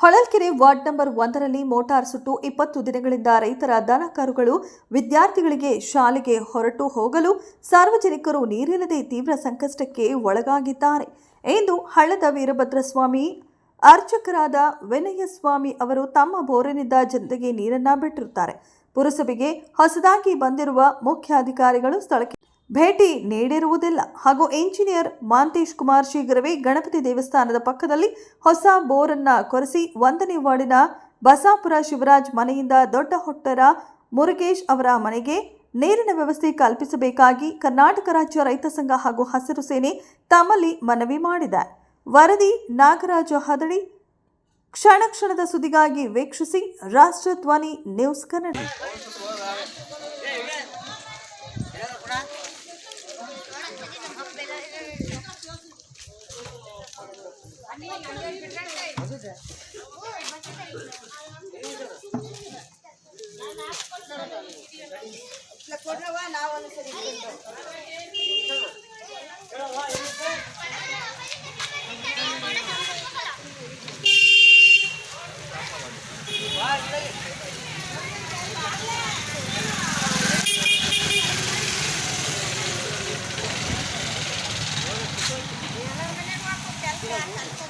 Holalkere ward number ಒಂದರಲ್ಲಿ motor ಸುಟ್ಟು ಇಪ್ಪತ್ತು ದಿನಗಳಿಂದ ರೈತರ ದನ ಕರುಗಳು ವಿದ್ಯಾರ್ಥಿಗಳಿಗೆ ಶಾಲೆಗೆ ಹೊರಟು ಹೋಗಲು ಸಾರ್ವಜನಿಕರು ನೀರಿಲ್ಲದೆ ತೀವ್ರ ಸಂಕಷ್ಟಕ್ಕೆ ಒಳಗಾಗಿದ್ದಾರೆ. ಎಂದು ಹಳ್ಳದ ವೀರಭದ್ರಸ್ವಾಮಿ, ಅರ್ಚಕರಾದ ವಿನಯಸ್ವಾಮಿ ಅವರು ತಮ್ಮ ಬೋರಿನಿಂದ ಜನತೆಗೆ ನೀರನ್ನ ಬಿಟ್ಟಿರುತ್ತಾರೆ. ಪುರಸಭೆಗೆ ಹೊಸದಾಗಿ ಬಂದಿರುವ ಮುಖ್ಯಾಧಿಕಾರಿಗಳು ಸ್ಥಳಕ್ಕೆ ಭೇಟಿ ನೀಡಿರುವುದಿಲ್ಲ. ಹಾಗೂ ಇಂಜಿನಿಯರ್ ಮಾಂತೇಶ್ ಕುಮಾರ್ ಶೀಘ್ರವೇ ಗಣಪತಿ ದೇವಸ್ಥಾನದ ಪಕ್ಕದಲ್ಲಿ ಹೊಸ ಬೋರನ್ನ ಕೊರೆಸಿ ಒಂದನೇ ವಾರ್ಡಿನ ಬಸಾಪುರ ಶಿವರಾಜ್ ಮನೆಯಿಂದ ದೊಡ್ಡ ಹೊಟ್ಟರ ಮುರುಗೇಶ್ ಅವರ ಮನೆಗೆ ನೀರಿನ ವ್ಯವಸ್ಥೆ ಕಲ್ಪಿಸಬೇಕಾಗಿ ಕರ್ನಾಟಕ ರಾಜ್ಯ ರೈತ ಸಂಘ ಹಾಗೂ ಹಸಿರು ಸೇನೆ ತಮ್ಮಲ್ಲಿ ಮನವಿ ಮಾಡಿದೆ. ವರದಿ ನಾಗರಾಜ ಹದಡಿ. ಕ್ಷಣ ಕ್ಷಣದ ಸುದ್ದಿಗಾಗಿ ವೀಕ್ಷಿಸಿ ರಾಷ್ಟ್ರಧ್ವನಿ ನ್ಯೂಸ್ ಕನ್ನಡ. ಕೊಡ್ರವಾ ನಾವು ಒಂದು ಸರಿ Gracias.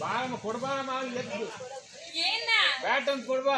ಬಾಳಮ್ಮ ಕೊಡ್ಬಾರಮ್ಮ ಎದ್ದು ಏನ ಬ್ಯಾಟ್ ಅಂತ ಕೊಡ್ಬಾ